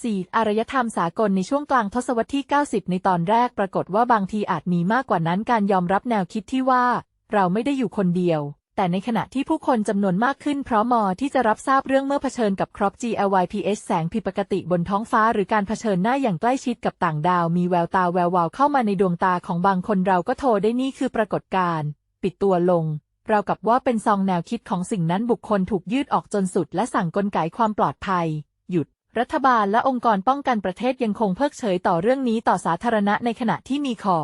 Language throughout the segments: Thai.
4. อารยธรรมสากลในช่วงกลางทศวรรษที่ 90 ในตอนแรกปรากฏว่าบางทีอาจมีมากกว่านั้นการยอมรับแนวคิดที่ว่า เราไม่ได้อยู่คนเดียว แต่ในขณะที่ผู้คนจำนวนมากขึ้น เพราะมอที่จะรับทราบเรื่องเมื่อเผชิญกับครอป GLYPH แสงผิดปกติบนท้องฟ้า หรือการเผชิญหน้าอย่างใกล้ชิดกับต่างดาว มีแววตาแวววาวเข้ามาในดวงตาของบางคนเราก็โทรได้นี่คือปรากฏการณ์ปิดตัวลงเรากับว่าเป็นซองแนวคิดของสิ่งนั้นบุคคลถูกยืดออกจนสุด และสั่งกลไกความปลอดภัย รัฐบาลและองค์กรป้องกันประเทศยังคงเพิกเฉยต่อเรื่องนี้ต่อสาธารณะในขณะที่มีขอ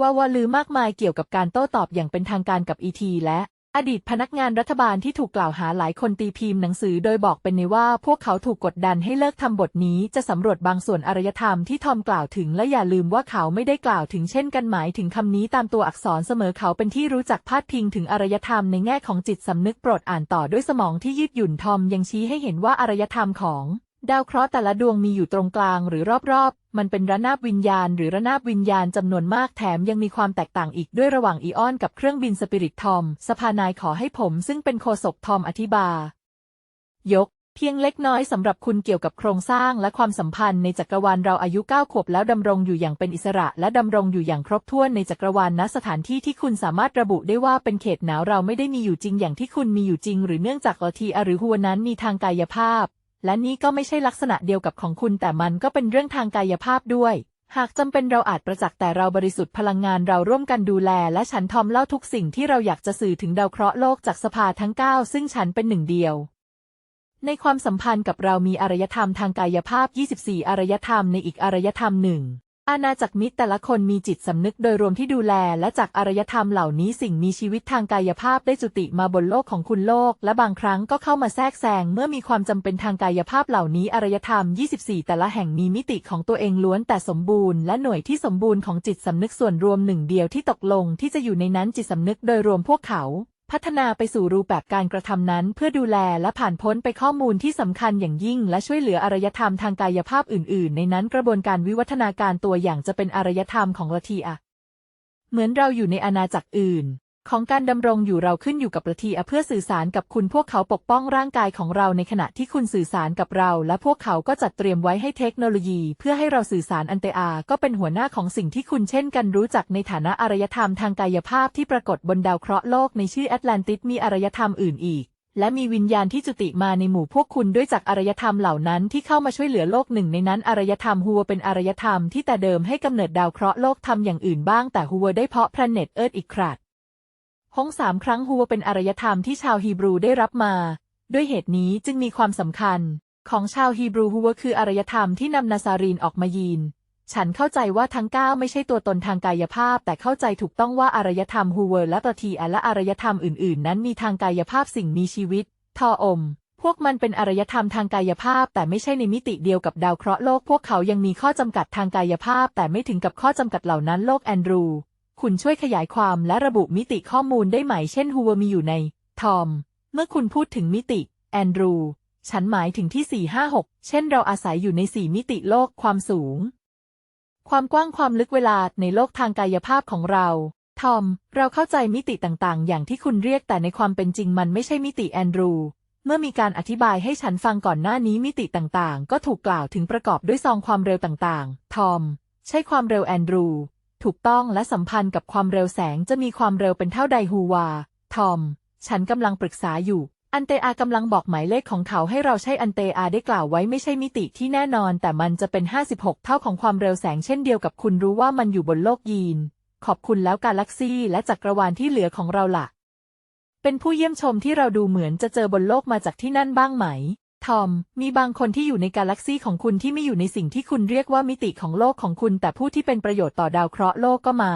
ว่าวาลือมากมายเกี่ยวกับการโต้ตอบอย่างเป็นทางการกับอีทีและ อดีตพนักงานรัฐบาลที่ถูกกล่าวหาหลายคนตีพิมพ์หนังสือโดยบอกเป็นในว่าพวกเขาถูกกดดันให้เลิกทำบทนี้จะสำรวจบางส่วนอารยธรรมที่ทอมกล่าวถึงและอย่าลืมว่าเขาไม่ได้กล่าวถึงเช่นกันหมายถึงคำนี้ตามตัวอักษรเสมอเขาเป็นที่รู้จักพาดพิงถึงอารยธรรมในแง่ของจิตสำนึกโปรดอ่านต่อด้วยสมองที่ยืดหยุ่นทอมยังชี้ให้เห็นว่าอารยธรรมของ ดาวเคราะห์แต่ละดวงมีอยู่ตรงกลางหรือรอบๆ มันเป็นระนาบวิญญาณ หรือระนาบวิญญาณจำนวนมากแถมยังมีความแตกต่างอีกด้วยระหว่างอีออนกับเครื่องบินสปิริตทอม สภานายขอให้ผมซึ่งเป็นโคศกทอมอธิบายยก เพียงเล็กน้อยสำหรับคุณเกี่ยวกับโครงสร้างและความสัมพันธ์ในจักรวาลเราอายุเก้าขวบแล้วดำรงอยู่อย่างเป็นอิสระ และดำรงอยู่อย่างครบถ้วนในจักรวาลณสถานที่ที่คุณสามารถระบุได้ว่าเป็นเขตหนาวเราไม่ได้มีอยู่จริงอย่างที่คุณมีอยู่จริง หรือเนื่องจากลอทีอาหรือหัวนั้นมีทางกายภาพ และนี่ก็ไม่ใช่ลักษณะเดียวกับของคุณ แต่มันก็เป็นเรื่องทางกายภาพด้วย หากจำเป็นเราอาจประจักษ์แต่เราบริสุทธิ์พลังงานเราร่วมกันดูแล และฉันทอมเล่าทุกสิ่งที่เราอยากจะสื่อถึงดาวเคราะห์โลกจากสภาทั้ง 9 ซึ่งฉันเป็นหนึ่งเดียวในความสัมพันธ์กับเรามีอารยธรรมทางกายภาพ 24 อารยธรรมในอีกอารยธรรมหนึ่ง อาณาจักรมิตรแต่ละคนมีจิตสำนึกโดยรวมที่ดูแล และจากอารยธรรมเหล่านี้สิ่งมีชีวิตทางกายภาพได้จุติมาบนโลกของคุณโลก และบางครั้งก็เข้ามาแทรกแซงเมื่อมีความจำเป็นทางกายภาพเหล่านี้อารยธรรม 24 แต่ละแห่งมีมิติของตัวเองล้วนแต่สมบูรณ์และหน่วยที่สมบูรณ์ของจิตสำนึกส่วนรวมหนึ่งเดียวที่ตกลงที่จะอยู่ในนั้นจิตสำนึกโดยรวมพวกเขา พัฒนาไปสู่รูปแบบการกระทำนั้น เพื่อดูแลและผ่านพ้นไปข้อมูลที่สำคัญอย่างยิ่ง และช่วยเหลืออารยธรรมทางกายภาพอื่น ๆ ในนั้นกระบวนการวิวัฒนาการตัวอย่างจะเป็นอารยธรรมของละทีอะเหมือนเราอยู่ในอาณาจักรอื่น ของการดำรงอยู่เราขึ้นอยู่กับละทีอเพื่อสื่อสารกับคุณพวกเขาปกป้องร่างกายของเราในขณะที่คุณสื่อสารกับเรา และพวกเขาก็จัดเตรียมไว้ให้เทคโนโลยี เพื่อให้เราสื่อสารอันเตอา ก็เป็นหัวหน้าของสิ่งที่คุณเช่นกันรู้จักในฐานะอารยธรรมทางกายภาพที่ปรากฏบนดาวเคราะห์โลกในชื่อแอตแลนติสมีอารยธรรมอื่นอีกและมีวิญญาณที่จุติมาในหมู่พวกคุณด้วยจากอารยธรรมเหล่านั้นที่เข้ามาช่วยเหลือโลกหนึ่งในนั้นอารยธรรมฮัวเป็นอารยธรรมที่แต่เดิมให้กำเนิดดาวเคราะห์โลกทำอย่างอื่นบ้างแต่ฮัวได้เพาะแพลเน็ตเอิร์ธอีกครา ดห้องสามครั้งฮัวเป็นอารยธรรมที่ชาวฮีบรูได้รับมา ด้วยเหตุนี้จึงมีความสำคัญ ของชาวฮีบรูฮัวคืออารยธรรมที่นำนาซารีนออกมายีน ฉันเข้าใจว่าทั้งเก้าไม่ใช่ตัวตนทางกายภาพ แต่เข้าใจถูกต้องว่าอารยธรรมฮูเวอร์และปะทีแอและอารยธรรมอื่น ๆ นั้นมีทางกายภาพสิ่งมีชีวิต ทออมพวกมันเป็นอารยธรรมทางกายภาพ แต่ไม่ใช่ในมิติเดียวกับดาวเคราะห์โลก พวกเขายังมีข้อจำกัดทางกายภาพ แต่ไม่ถึงกับข้อจำกัดเหล่านั้นโลกแอนดรู คุณช่วยขยายความและระบุมิติข้อมูลได้ไหม เช่นฮูเวอร์มีอยู่ใน ทอม เมื่อคุณพูดถึงมิติ แอนดรู ฉันหมายถึงที่ 456 เช่นเราอาศัยอยู่ใน 4 มิติโลกความสูง ความกว้างความลึกเวลาในโลกทางกายภาพของเรา ทอม เราเข้าใจมิติต่างๆ อย่างที่คุณเรียกแต่ในความเป็นจริงมันไม่ใช่มิติแอนดรู เมื่อมีการอธิบายให้ฉันฟังก่อนหน้านี้มิติต่างๆ ก็ถูกกล่าวถึงประกอบด้วยซองความเร็วต่างๆ ทอม ใช่ความเร็วแอนดรู ถูกต้องและสัมพันธ์กับความเร็วแสงจะมีความเร็วเป็นเท่าใดฮูวา ทอม ฉันกำลังปรึกษาอยู่ อันเตอากำลังบอกหมายเลขของเขาให้เราใช้อันเตอาได้กล่าวไว้ไม่ใช่มิติที่แน่นอน แต่มันจะเป็น 56 เท่าของความเร็วแสงเช่นเดียวกับคุณรู้ว่ามันอยู่บนโลกยีน ขอบคุณแล้วกาแล็กซี่และจักรวาลที่เหลือของเราล่ะ เป็นผู้เยี่ยมชมที่เราดูเหมือนจะเจอบนโลกมาจากที่นั่นบ้างไหม ทอม มีบางคนที่อยู่ในกาแล็กซีของคุณที่ไม่อยู่ในสิ่งที่คุณเรียกว่ามิติของโลกของคุณ แต่ผู้ที่เป็นประโยชน์ต่อดาวเคราะห์โลกก็มา